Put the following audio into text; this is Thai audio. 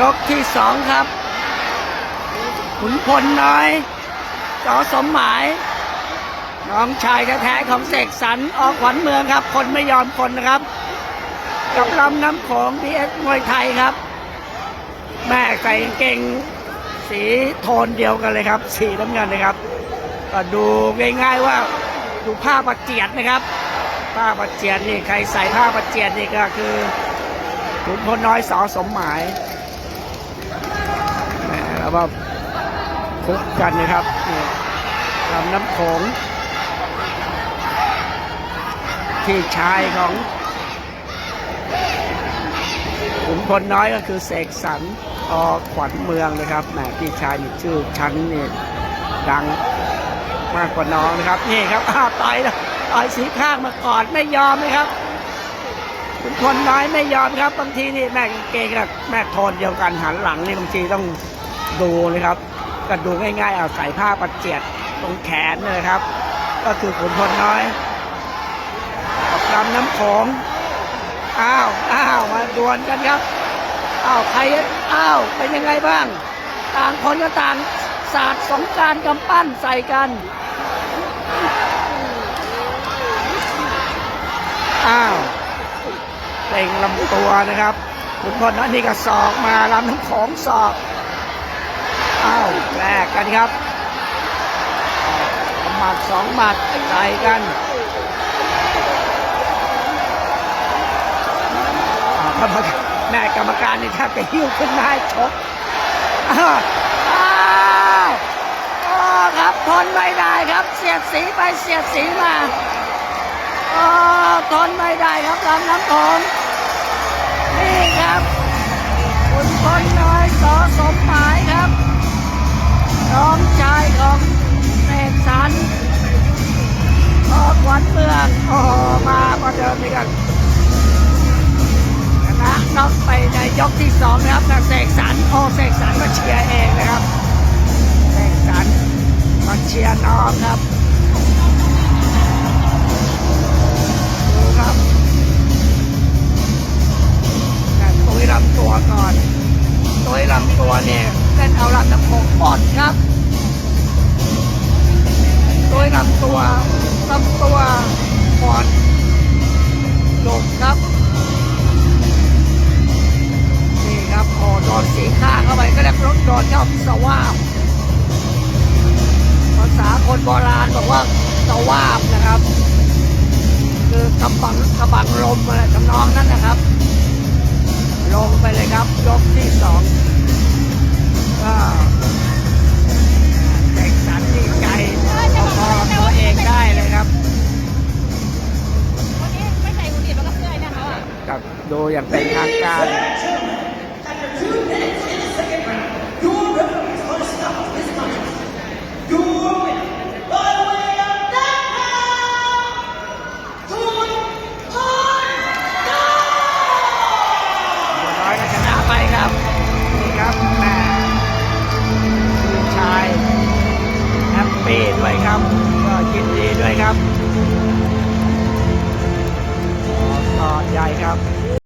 ยกที่สองครับขุนพลน้อยจอสมหมาย น้องชายแท้ๆของเสกสรรออกขวัญเมืองครับ คนไม่ยอมคนนะครับ กับลำน้ำโขงดีเอสมวยไทยครับ แม่ใส่เก่งสีโทนเดียวกันเลยครับ สีน้ำเงินนะครับ ก็ดูง่ายๆว่าดูผ้าประเจียดนะครับ ผ้าประเจียดนี่ใครใส่ผ้าประเจียดนี่ก็คือขุนพลน้อยสอสมหมาย แหมแล้วก็คุกกันนะครับนี่ลำน้ำโขงที่ชายของขุนพลน้อยก็คือเสกสรรอขวัญเมืองนะครับแหมพี่ชายนี่ชื่อชั้นนี่ดังมากกว่าน้องนะครับ นี่ครับอ้าต่อยนะต่อยสีข้างมาก่อนไม่ยอมนะครับคุณพลน้อยไม่ยอมครับบางทีนี่แม่เก่งกับแม่โทนเดียวกันหันหลังนี่บางทีต้อง ดูนะครับ ก็ดูง่ายๆเอาใส่ผ้าปัดเจียดตรงแขนนะครับ ก็คือขุนพลน้อยกับลำน้ำโขงอ้าวอ้าวมาดวลกันครับอ้าวใครอ้าวเป็นยังไงบ้าง ต่างคนก็ต่างศาสตร์สงการกำปั้นใส่กันอ้าวเต่งลำตัวนะครับคุณพลนั้นนี่ก็ศอกมาลำน้ำของศอก อ้าวแลกกันครับหมัดสองหมัดใส่กันกรรมการแม่กรรมการนี่แทบจะหิ้วขึ้นมาให้ชกอ้าวอ้าวโอ้ครับทนไม่ได้ครับ เสียดสีไปเสียดสีมาโอ้ทนไม่ได้ครับลำน้ำโขง ยกที่สองนะครับแต่เสกสรรโอเสกสรรมาเชียร์เองนะครับเสกสรรมาเชียร์น้องครับดูครับแต่ตุยลำตัวก่อนตุยลำตัวเนี่ยเล่นเอาลำน้ำโขงปอดครับ ถโดนเข้าพิศวาบภาษาคนโบราณบอกว่าสวาบนะครับ คือกำบังกำบังลมอะไรทำนองนั้นนะครับ ลงไปเลยครับยกที่สองก็เด็กสันดีใจประคองตัวเองได้เลยครับวันนี้ไม่ใส่หุ่นดีมันก็เสื้อเนี่ยเขาอะกับดูอย่างเป็นทางการชื่อ ครับ ต่อใหญ่ครับ